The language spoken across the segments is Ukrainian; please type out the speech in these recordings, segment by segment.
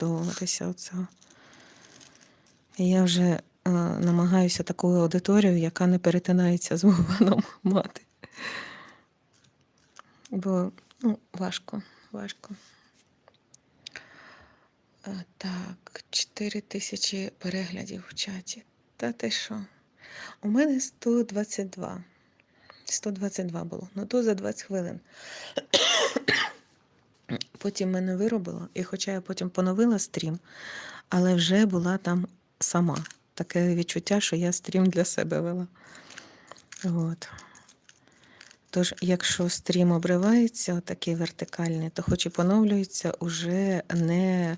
відштовхуватися від цього. Я вже е, намагаюся таку аудиторію, яка не перетинається з Вованом мати. Бо ну, важко, важко. Е, Так, 4 тисячі переглядів в чаті. Та ти що? У мене 122. 122 було. Ну то за 20 хвилин. Потім мене виробило, і хоча я потім поновила стрім, але вже була там сама. Таке відчуття, що я стрім для себе вела. От. Тож, якщо стрім обривається, такий вертикальний, то хоч і поновлюється, уже не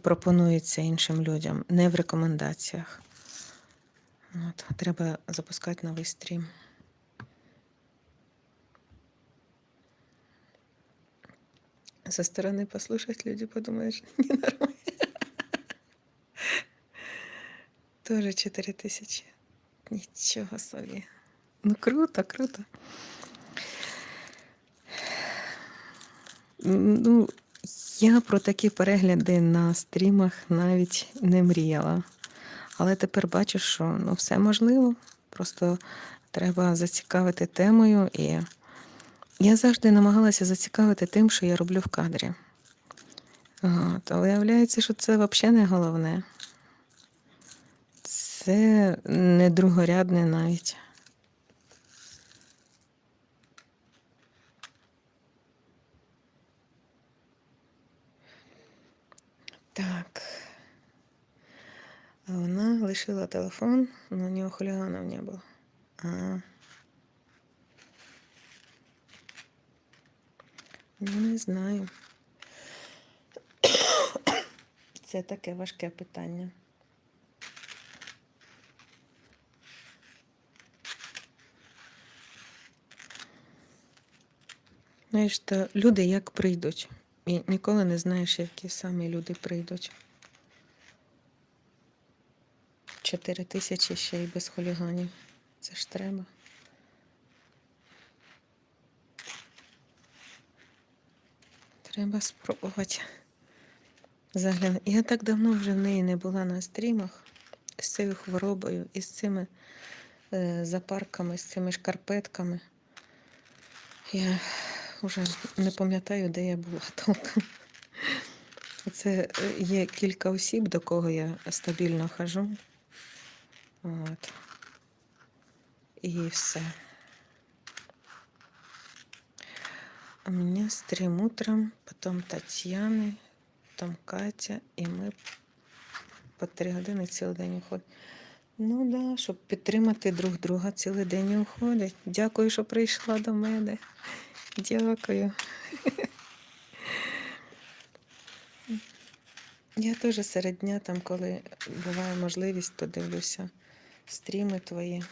пропонується іншим людям, не в рекомендаціях. От, треба запускати новий стрім. Со стороны послушать люди подумаешь, ненормально. Тоже 4 тисячі. Нічого собі. Ну круто, круто. Ну, я про такі перегляди на стрімах навіть не мріяла. Але тепер бачу, що ну, все можливо. Просто треба зацікавити темою. І я завжди намагалася зацікавити тим, що я роблю в кадрі. От, а виявляється, що це взагалі не головне. Це не другорядне навіть. Так. Вона лишила телефон, но у нього хуліганів не було. А. не знаю. Це таке важке питання. Знаєш, то люди як прийдуть. І ніколи не знаєш, які самі люди прийдуть. Чотири тисячі ще й без хуліганів. Це ж треба. Треба спробувати заглянути. Я так давно вже в неї не була на стрімах з цією хворобою і з цими е, запарками, з цими шкарпетками. Я вже не пам'ятаю, де я була толком. Це е, є кілька осіб, до кого я стабільно хожу. От. І все. У меня стрим утром, потом Тетяни, потом Катя, і ми по три години цілий день уходимо. Ну да, щоб підтримати друг друга цілий день і уходять. Дякую, що прийшла до мене. Дякую. Я теж серед дня, там, коли буває можливість, то дивлюся стріми твої.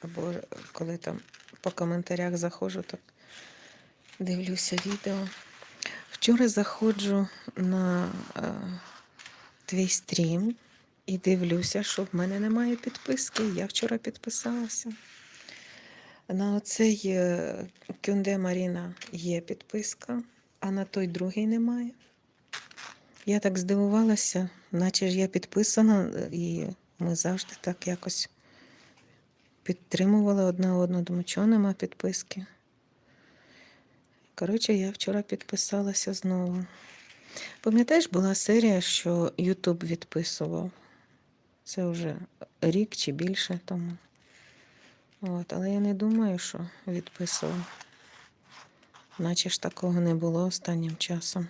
Або коли там по коментарях заходжу, так дивлюся відео. Вчора заходжу на е, твій стрім і дивлюся, що в мене немає підписки. Я вчора підписалася. На оцей е, Кюнде Маріна є підписка, а на той другий немає. Я так здивувалася, наче ж я підписана, е, і ми завжди так якось підтримували одна одну. Думаю, чого нема підписки. Коротше, я вчора підписалася знову. Пам'ятаєш, була серія, що Ютуб відписував. Це вже рік чи більше тому. От, але я не думаю, що відписував. Наче ж такого не було останнім часом.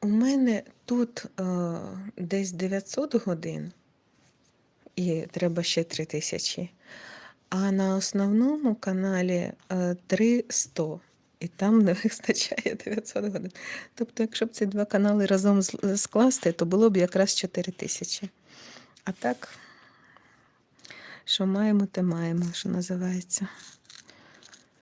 У мене тут е, десь 900 годин, і треба ще 3000. А на основному каналі е, 300, і там не вистачає 900 годин. Тобто, якщо б ці два канали разом скласти, то було б якраз 4000. А так, що маємо, те маємо, що називається.